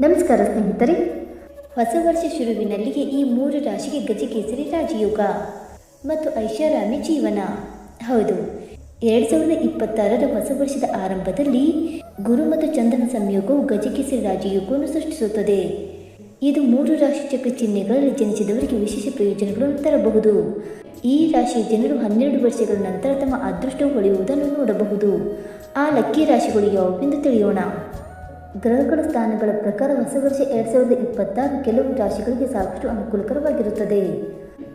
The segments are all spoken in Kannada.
ನಮಸ್ಕಾರ ಸ್ನೇಹಿತರೆ. ಹೊಸ ವರ್ಷ ಶುರುವಿನಲ್ಲಿಗೆ ಈ ಮೂರು ರಾಶಿಗೆ ಗಜಕೇಸರಿ ರಾಜಯೋಗ ಮತ್ತು ಐಷಾರಾಮಿ ಜೀವನ. ಹೌದು, ಎರಡು ಸಾವಿರದ ಇಪ್ಪತ್ತಾರರ ಹೊಸ ವರ್ಷದ ಆರಂಭದಲ್ಲಿ ಗುರು ಮತ್ತು ಚಂದ್ರನ ಸಂಯೋಗವು ಗಜಕೇಸರಿ ರಾಜಯೋಗವನ್ನು ಸೃಷ್ಟಿಸುತ್ತದೆ. ಇದು ಮೂರು ರಾಶಿ ಚಕ್ರ ಚಿಹ್ನೆಗಳಲ್ಲಿ ಜನಿಸಿದವರಿಗೆ ವಿಶೇಷ ಪ್ರಯೋಜನಗಳನ್ನು ತರಬಹುದು. ಈ ರಾಶಿಯ ಜನರು ಹನ್ನೆರಡು ವರ್ಷಗಳ ನಂತರ ತಮ್ಮ ಅದೃಷ್ಟವು ಹೊಳೆಯುವುದನ್ನು ನೋಡಬಹುದು. ಆ ಲಕ್ಕಿ ರಾಶಿಗಳು ಯಾವುವೆಂದು ತಿಳಿಯೋಣ. ಗ್ರಹಗಳ ಸ್ಥಾನಗಳ ಪ್ರಕಾರ ಹೊಸ ವರ್ಷ ಎರಡು ಸಾವಿರದ ಇಪ್ಪತ್ತಾರು ಕೆಲವು ರಾಶಿಗಳಿಗೆ ಸಾಕಷ್ಟು ಅನುಕೂಲಕರವಾಗಿರುತ್ತದೆ.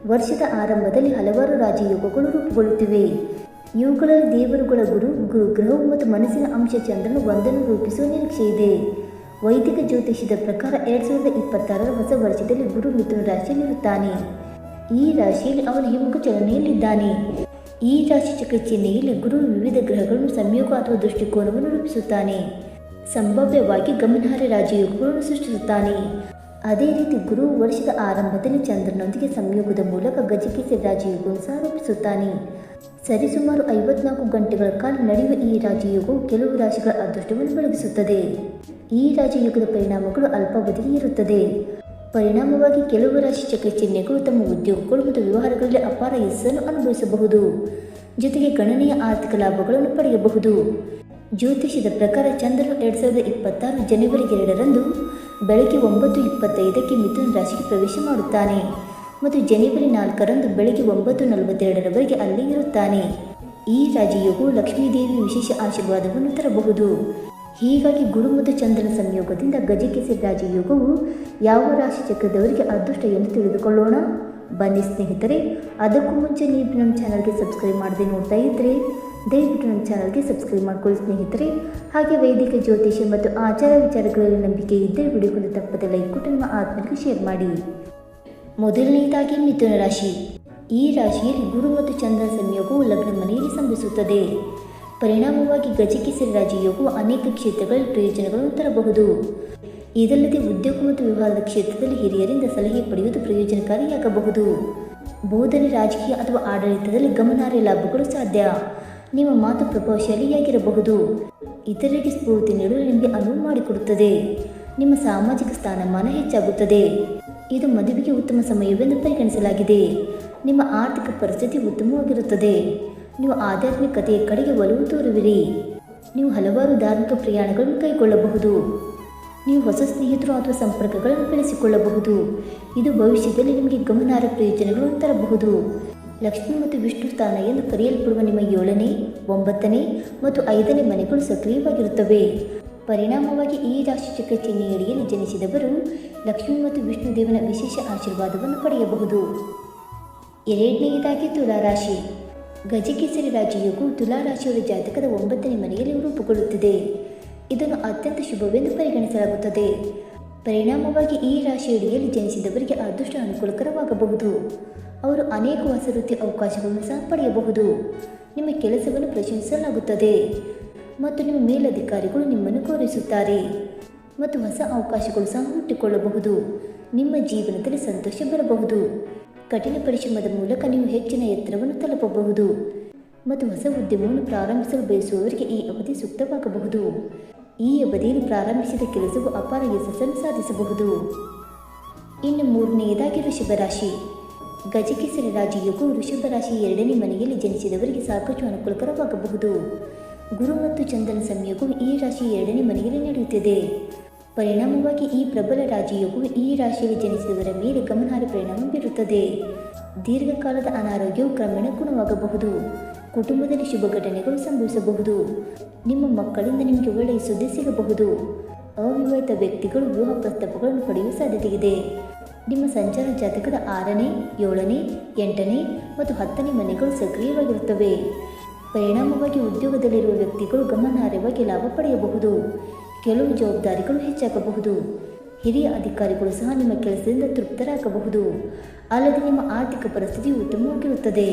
ವರ್ಷದ ಆರಂಭದಲ್ಲಿ ಹಲವಾರು ರಾಜಯೋಗಗಳು ರೂಪುಗೊಳ್ಳುತ್ತಿವೆ. ಇವುಗಳಲ್ಲಿ ದೇವರುಗಳ ಗುರು ಗುರು ಗ್ರಹವು ಮತ್ತು ಮನಸ್ಸಿನ ಅಂಶ ಚಂದ್ರನು ಒಂದನ್ನು ರೂಪಿಸುವ ನಿರೀಕ್ಷೆ ಇದೆ. ವೈದಿಕ ಜ್ಯೋತಿಷ್ಯದ ಪ್ರಕಾರ ಎರಡು ಸಾವಿರದ ಇಪ್ಪತ್ತಾರರ ಹೊಸ ವರ್ಷದಲ್ಲಿ ಗುರು ಮಿಥುನ ರಾಶಿಯಲ್ಲಿರುತ್ತಾನೆ. ಈ ರಾಶಿಯಲ್ಲಿ ಅವನು ಹಿಮ್ಮುಖ ಚಲನೆಯಲ್ಲಿದ್ದಾನೆ. ಈ ರಾಶಿ ಚಕ್ರ ಚಿಹ್ನೆಯಲ್ಲಿ ಗುರು ವಿವಿಧ ಗ್ರಹಗಳನ್ನು ಸಂಯೋಗ ಅಥವಾ ದೃಷ್ಟಿಕೋನವನ್ನು ರೂಪಿಸುತ್ತಾನೆ. ಸಂಭವ್ಯವಾಗಿ ಗಮನಾರ್ಹ ರಾಜಯೋಗಗಳನ್ನು ಸೃಷ್ಟಿಸುತ್ತಾನೆ. ಅದೇ ರೀತಿ ಗುರು ವರ್ಷದ ಆರಂಭದಲ್ಲಿ ಚಂದ್ರನೊಂದಿಗೆ ಸಂಯೋಗದ ಮೂಲಕ ಗಜಕೇಸರಿ ರಾಜಯೋಗವನ್ನು ಸಹ ರೂಪಿಸುತ್ತಾನೆ. ಸರಿಸುಮಾರು ಐವತ್ನಾಲ್ಕು ಗಂಟೆಗಳ ಕಾಲ ನಡೆಯುವ ಈ ರಾಜಯೋಗವು ಕೆಲವು ರಾಶಿಗಳ ಅದೃಷ್ಟವನ್ನು ಬೆಳಗಿಸುತ್ತದೆ. ಈ ರಾಜಯೋಗದ ಪರಿಣಾಮಗಳು ಅಲ್ಪಾವಧಿಗೆ ಇರುತ್ತದೆ. ಪರಿಣಾಮವಾಗಿ ಕೆಲವು ರಾಶಿ ಚಕ್ರ ಚಿಹ್ನೆಗಳು ತಮ್ಮ ಉದ್ಯೋಗಗಳು ಮತ್ತು ವ್ಯವಹಾರಗಳಲ್ಲಿ ಅಪಾರ ಯಶಸ್ಸನ್ನು ಅನುಭವಿಸಬಹುದು. ಜೊತೆಗೆ ಗಣನೀಯ ಆರ್ಥಿಕ ಲಾಭಗಳನ್ನು ಪಡೆಯಬಹುದು. ಜ್ಯೋತಿಷ್ಯದ ಪ್ರಕಾರ ಚಂದ್ರನು ಎರಡು ಸಾವಿರದ ಇಪ್ಪತ್ತಾರು ಜನವರಿ ಎರಡರಂದು ಬೆಳಗ್ಗೆ ಒಂಬತ್ತು ಇಪ್ಪತ್ತೈದಕ್ಕೆ ಮಿಥುನ ರಾಶಿಗೆ ಪ್ರವೇಶ ಮಾಡುತ್ತಾನೆ ಮತ್ತು ಜನವರಿ ನಾಲ್ಕರಂದು ಬೆಳಗ್ಗೆ ಒಂಬತ್ತು ನಲವತ್ತೆರಡರವರೆಗೆ ಅಲ್ಲಿ ಇರುತ್ತಾನೆ. ಈ ರಾಜಯೋಗವು ಲಕ್ಷ್ಮೀದೇವಿ ವಿಶೇಷ ಆಶೀರ್ವಾದವನ್ನು ತರಬಹುದು. ಹೀಗಾಗಿ ಗುರು ಮತ್ತು ಚಂದ್ರನ ಸಂಯೋಗದಿಂದ ಗಜಕೇಸರಿ ರಾಜಯೋಗವು ಯಾವ ರಾಶಿ ಚಕ್ರದವರಿಗೆ ಅದೃಷ್ಟ ಎಂದು ತಿಳಿದುಕೊಳ್ಳೋಣ. ಬನ್ನಿ ಸ್ನೇಹಿತರೆ, ಅದಕ್ಕೂ ಮುಂಚೆ ನೀವು ನಮ್ಮ ಚಾನಲ್ಗೆ ಸಬ್ಸ್ಕ್ರೈಬ್ ಮಾಡದೆ ನೋಡ್ತಾ ಇದ್ದರೆ ದಯವಿಟ್ಟು ನಮ್ಮ ಚಾನಲ್ಗೆ ಸಬ್ಸ್ಕ್ರೈಬ್ ಮಾಡಿಕೊಳ್ಳಿ ಸ್ನೇಹಿತರೆ. ಹಾಗೆ ವೈದಿಕ, ಜ್ಯೋತಿಷ್ಯ ಮತ್ತು ಆಚಾರ ವಿಚಾರಗಳಲ್ಲಿ ನಂಬಿಕೆ ಇದ್ದರೆ ವಿಡಿಯೋಗಳು ತಪ್ಪದೆ ಲೈಕ್ ಕೊಟ್ಟು ನಿಮ್ಮ ಆತ್ಮರಿಗೆ ಶೇರ್ ಮಾಡಿ. ಮೊದಲನೆಯದಾಗಿ ಮಿಥುನ ರಾಶಿ. ಈ ರಾಶಿಯಲ್ಲಿ ಗುರು ಮತ್ತು ಚಂದ್ರ ಸಂಯೋಗವು ಲಗ್ನ ಮನೆಯಲ್ಲಿ ಸಂಭವಿಸುತ್ತದೆ. ಪರಿಣಾಮವಾಗಿ ಗಜಕೇಸರಿ ರಾಜಯೋಗವು ಅನೇಕ ಕ್ಷೇತ್ರಗಳಲ್ಲಿ ಪ್ರಯೋಜನಗಳನ್ನು ತರಬಹುದು. ಇದಲ್ಲದೆ ಉದ್ಯೋಗ ಮತ್ತು ವ್ಯವಹಾರದ ಕ್ಷೇತ್ರದಲ್ಲಿ ಹಿರಿಯರಿಂದ ಸಲಹೆ ಪಡೆಯುವುದು ಪ್ರಯೋಜನಕಾರಿಯಾಗಬಹುದು. ಬೋಧನೆ ರಾಜಕೀಯ ಅಥವಾ ಆಡಳಿತದಲ್ಲಿ ಗಮನಾರ್ಹ ಲಾಭಗಳು ಸಾಧ್ಯ. ನಿಮ್ಮ ಮಾತು ಪ್ರಭಾವಶಾಲಿಯಾಗಿರಬಹುದು ಇತರರಿಗೆ ಸ್ಫೂರ್ತಿ ನೀಡಲು ನಿಮಗೆ ಅನುವು ಮಾಡಿಕೊಡುತ್ತದೆ. ನಿಮ್ಮ ಸಾಮಾಜಿಕ ಸ್ಥಾನಮಾನ ಹೆಚ್ಚಾಗುತ್ತದೆ. ಇದು ಮದುವೆಗೆ ಉತ್ತಮ ಸಮಯವೆಂದು ಪರಿಗಣಿಸಲಾಗಿದೆ. ನಿಮ್ಮ ಆರ್ಥಿಕ ಪರಿಸ್ಥಿತಿ ಉತ್ತಮವಾಗಿರುತ್ತದೆ. ನೀವು ಆಧ್ಯಾತ್ಮಿಕತೆಯ ಕಡೆಗೆ ಒಲವು ತೋರುವಿರಿ. ನೀವು ಹಲವಾರು ಧಾರ್ಮಿಕ ಪ್ರಯಾಣಗಳನ್ನು ಕೈಗೊಳ್ಳಬಹುದು. ನೀವು ಹೊಸ ಸ್ನೇಹಿತರು ಅಥವಾ ಸಂಪರ್ಕಗಳನ್ನು ಬೆಳೆಸಿಕೊಳ್ಳಬಹುದು. ಇದು ಭವಿಷ್ಯದಲ್ಲಿ ನಿಮಗೆ ಗಮನಾರ್ಹ ಪ್ರಯೋಜನಗಳನ್ನು ತರಬಹುದು. ಲಕ್ಷ್ಮಿ ಮತ್ತು ವಿಷ್ಣು ಸ್ಥಾನ ಎಂದು ಕರೆಯಲ್ಪಡುವ ನಿಮ್ಮ ಏಳನೇ, ಒಂಬತ್ತನೇ ಮತ್ತು ಐದನೇ ಮನೆಗಳು ಸಕ್ರಿಯವಾಗಿರುತ್ತವೆ. ಪರಿಣಾಮವಾಗಿ ಈ ರಾಶಿ ಚಕ್ರ ಚಿಹ್ನೆಯಡಿಯಲ್ಲಿ ಜನಿಸಿದವರು ಲಕ್ಷ್ಮಿ ಮತ್ತು ವಿಷ್ಣು ದೇವನ ವಿಶೇಷ ಆಶೀರ್ವಾದವನ್ನು ಪಡೆಯಬಹುದು. ಎರಡನೆಯದಾಗಿ ತುಲಾರಾಶಿ ಗಜಕೇಸರಿ ರಾಜಯೋಗವು ತುಲಾರಾಶಿಯವರ ಜಾತಕದ ಒಂಬತ್ತನೇ ಮನೆಯಲ್ಲಿ ರೂಪುಗೊಳ್ಳುತ್ತಿದೆ. ಇದನ್ನು ಅತ್ಯಂತ ಶುಭವೆಂದು ಪರಿಗಣಿಸಲಾಗುತ್ತದೆ. ಪರಿಣಾಮವಾಗಿ ಈ ರಾಶಿಯಡಿಯಲ್ಲಿ ಜನಿಸಿದವರಿಗೆ ಅದೃಷ್ಟ ಅನುಕೂಲಕರವಾಗಬಹುದು. ಅವರು ಅನೇಕ ಹೊಸ ವೃತ್ತಿ ಅವಕಾಶಗಳನ್ನು ಸಹ ಪಡೆಯಬಹುದು. ನಿಮ್ಮ ಕೆಲಸವನ್ನು ಪ್ರಶಂಸಿಸಲಾಗುತ್ತದೆ ಮತ್ತು ನಿಮ್ಮ ಮೇಲಧಿಕಾರಿಗಳು ನಿಮ್ಮನ್ನು ಗೌರವಿಸುತ್ತಾರೆ. ಮತ್ತು ಹೊಸ ಅವಕಾಶಗಳು ಸಹ ಹುಟ್ಟಿಕೊಳ್ಳಬಹುದು. ನಿಮ್ಮ ಜೀವನದಲ್ಲಿ ಸಂತೋಷ ಬರಬಹುದು. ಕಠಿಣ ಪರಿಶ್ರಮದ ಮೂಲಕ ನೀವು ಹೆಚ್ಚಿನ ಎತ್ತರವನ್ನು ತಲುಪಬಹುದು. ಮತ್ತು ಹೊಸ ಉದ್ಯಮವನ್ನು ಪ್ರಾರಂಭಿಸಲು ಬಯಸುವವರಿಗೆ ಈ ಅವಧಿ ಸೂಕ್ತವಾಗಬಹುದು. ಈ ಅವಧಿಯಲ್ಲಿ ಪ್ರಾರಂಭಿಸಿದ ಕೆಲಸವು ಅಪಾರ ಯಶಸ್ಸನ್ನು ಸಾಧಿಸಬಹುದು. ಇನ್ನು ಮೂರನೆಯದಾಗಿ ವೃಷಭ ರಾಶಿ ಗಜಕೇಸರಿ ರಾಜಯೋಗವು ವೃಷಭ ರಾಶಿ ಎರಡನೇ ಮನೆಯಲ್ಲಿ ಜನಿಸಿದವರಿಗೆ ಸಾಕಷ್ಟು ಅನುಕೂಲಕರವಾಗಬಹುದು. ಗುರು ಮತ್ತು ಚಂದನ ಸಂಯೋಗವು ಈ ರಾಶಿ ಎರಡನೇ ಮನೆಯಲ್ಲಿ ನಡೆಯುತ್ತಿದೆ. ಪರಿಣಾಮವಾಗಿ ಈ ಪ್ರಬಲ ರಾಜಯೋಗವು ಈ ರಾಶಿಯಲ್ಲಿ ಜನಿಸಿದವರ ಮೇಲೆ ಗಮನಾರ್ಹ ಪರಿಣಾಮ ಬೀರುತ್ತದೆ. ದೀರ್ಘಕಾಲದ ಅನಾರೋಗ್ಯವು ಕ್ರಮೇಣ ಗುಣವಾಗಬಹುದು ಕುಟುಂಬದಲ್ಲಿ ಶುಭ ಘಟನೆಗಳು ಸಂಭವಿಸಬಹುದು. ನಿಮ್ಮ ಮಕ್ಕಳಿಂದ ನಿಮಗೆ ಒಳ್ಳೆಯ ಸುದ್ದಿ ಸಿಗಬಹುದು. ಅವಿವಾಹಿತ ವ್ಯಕ್ತಿಗಳು ವಿವಾಹ ಪ್ರಸ್ತಾಪಗಳನ್ನು ಪಡೆಯುವ ಸಾಧ್ಯತೆ ಇದೆ ನಿಮ್ಮ ಸಂಚಾರ ಜಾತಕದ ಆರನೇ, ಏಳನೇ, ಎಂಟನೇ ಮತ್ತು ಹತ್ತನೇ ಮನೆಗಳು ಸಕ್ರಿಯವಾಗಿರುತ್ತವೆ. ಪರಿಣಾಮವಾಗಿ ಉದ್ಯೋಗದಲ್ಲಿರುವ ವ್ಯಕ್ತಿಗಳು ಗಮನಾರ್ಹವಾಗಿ ಲಾಭ ಪಡೆಯಬಹುದು. ಕೆಲವು ಜವಾಬ್ದಾರಿಗಳು ಹೆಚ್ಚಾಗಬಹುದು. ಹಿರಿಯ ಅಧಿಕಾರಿಗಳು ಸಹ ನಿಮ್ಮ ಕೆಲಸದಿಂದ ತೃಪ್ತರಾಗಬಹುದು. ಅಲ್ಲದೆ ನಿಮ್ಮ ಆರ್ಥಿಕ ಪರಿಸ್ಥಿತಿ ಉತ್ತಮವಾಗಿರುತ್ತದೆ.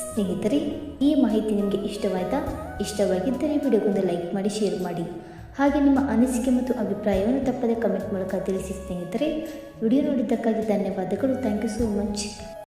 ಸ್ನೇಹಿತರೆ, ಈ ಮಾಹಿತಿ ನಿಮಗೆ ಇಷ್ಟವಾಯಿತಾ? ಇಷ್ಟವಾಗಿದ್ದರೆ ವಿಡಿಯೋಗೊಂದು ಲೈಕ್ ಮಾಡಿ, ಶೇರ್ ಮಾಡಿ. ಹಾಗೆ ನಿಮ್ಮ ಅನಿಸಿಕೆ ಮತ್ತು ಅಭಿಪ್ರಾಯವನ್ನು ತಪ್ಪದೆ ಕಮೆಂಟ್ ಮೂಲಕ ತಿಳಿಸಿ ಸ್ನೇಹಿತರೆ. ವಿಡಿಯೋ ನೋಡಿದ್ದಕ್ಕಾಗಿ ಧನ್ಯವಾದಗಳು. Thank you so much